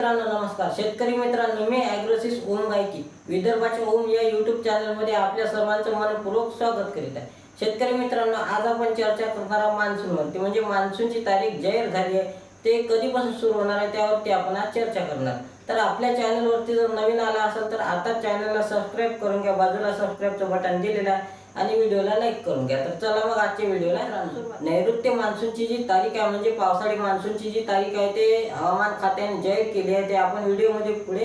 मित्रांनो नमस्कार. शेतकरी मित्रांनो मी ॲग्रोसिस ओम गायकी. विदर्भाच्या ओम या युट्यूब चॅनलमध्ये आपल्या सर्वांचं मनपूर्वक स्वागत करीत आहे. शेतकरी मित्रांनो आज आपण चर्चा करणार आहोत मान्सूनवरती म्हणजे मान्सूनची तारीख जाहीर झाली आहे. ते कधीपासून सुरू होणार आहे त्यावरती आपण आज चर्चा करणार. तर आपल्या चॅनलवरती जर नवीन आला असेल तर आता चॅनलला सबस्क्राईब करून घ्या. बाजूला सबस्क्राईबचं बटन दिलेलं आहे. आणि व्हिडिओला लाईक करून घ्या. तर चला मग आजच्या व्हिडिओला नैऋत्य मान्सूनची जी तारीख आहे म्हणजे पावसाळी मान्सूनची जी तारीख आहे ते हवामान खात्याने जाहीर केली आहे. ते आपण व्हिडिओमध्ये पुढे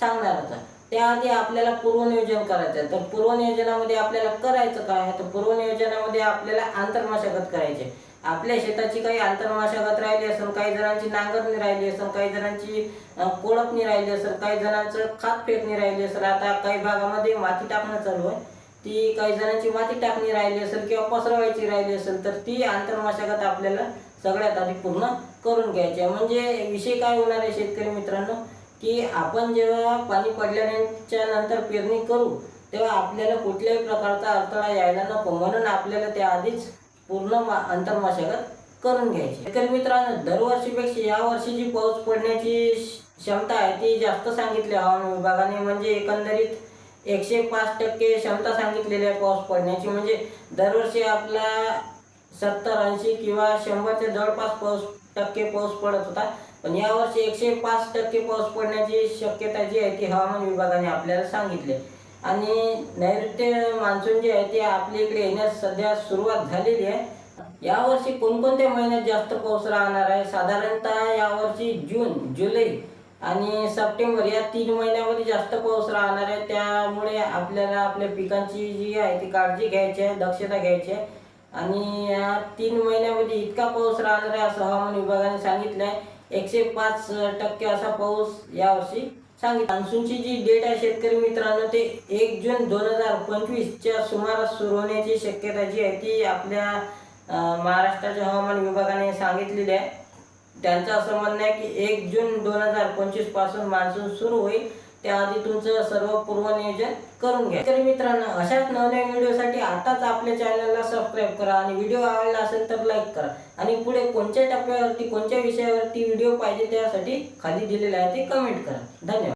सांगणार आहोत. त्याआधी आपल्याला पूर्वनियोजन करायचं आहे. तर पूर्वनियोजनामध्ये आपल्याला करायचं काय आहे? तर पूर्वनियोजनामध्ये आपल्याला आंतरमशागत करायची. आहे. आपल्या शेताची काही आंतरमशागत राहिली असेल काही जणांची नांगरणी राहिली असेल काही जणांची कोळपणी राहिली असेल काही जणांचं खात फेकणी राहिली असेल आता काही भागामध्ये माती टाकणं चालू आहे. ती काही जणांची माती टाकणी राहिली असेल किंवा पसरवायची राहिली असेल तर ती आंतरमशागत आपल्याला सगळ्यात आधी पूर्ण करून घ्यायची आहे. म्हणजे विषय काय होणार आहे शेतकरी मित्रांनो? की आपण जेव्हा पाणी पडल्याच्या नंतर पेरणी करू तेव्हा आपल्याला कुठल्याही प्रकारचा अडथळा यायला नको. म्हणून आपल्याला त्या आधीच पूर्ण मा- आंतरमशागत करून घ्यायची शेतकरी मित्रांनो दरवर्षीपेक्षा या वर्षी जी पाऊस पडण्याची क्षमता आहे ती जास्त सांगितली हवामान विभागाने. म्हणजे एकंदरीत एकशे पाच टक्के क्षमता सांगितलेली आहे पाऊस पडण्याची. म्हणजे दरवर्षी आपला सत्तर ऐंशी किंवा शंभरच्या जवळपास पाऊस टक्के पाऊस पडत होता. पण यावर्षी एकशे पाच टक्के पाऊस पडण्याची शक्यता जी आहे ती हवामान विभागाने आपल्याला सांगितली. आणि नैऋत्य मान्सून जे आहे ते आपल्या इकडे येण्यास सध्या सुरुवात झालेली आहे. यावर्षी कोणकोणत्या महिन्यात जास्त पाऊस राहणार आहे? साधारणतः यावर्षी जून जुलै आणि सप्टेंबर या तीन महिन्यामध्ये जास्त पाऊस राहणार आहे. त्यामुळे आपल्याला आपल्या पिकांची जी आहे ती काळजी घ्यायची आहे दक्षता घ्यायची आहे. आणि या तीन महिन्यामध्ये इतका पाऊस राहणार आहे असं हवामान विभागाने सांगितलं आहे एकशे पाच टक्के असा पाऊस यावर्षी सांगितलं. मान्सूनची जी डेट आहे शेतकरी मित्रांनो ते एक जून दोन हजार पंचवीसच्या सुमारास सुरू होण्याची शक्यता जी आहे ती आपल्या महाराष्ट्राच्या हवामान विभागाने सांगितलेली आहे. त्यांचं असं म्हणणं आहे की एक जून दोन हजार पंचवीसपासून मान्सून सुरू होईल. त्याआधी तुमचं सर्व पूर्वनियोजन करून घ्या. तर मित्रांनो अशाच नवनवीन व्हिडिओसाठी आताच आपल्या चॅनलला सबस्क्राईब करा आणि व्हिडिओ आवडला असेल तर लाईक करा. आणि पुढे कोणत्या टप्प्यावरती कोणत्या विषयावरती व्हिडिओ पाहिजे त्यासाठी खाली दिलेले आहे ते कमेंट करा. धन्यवाद.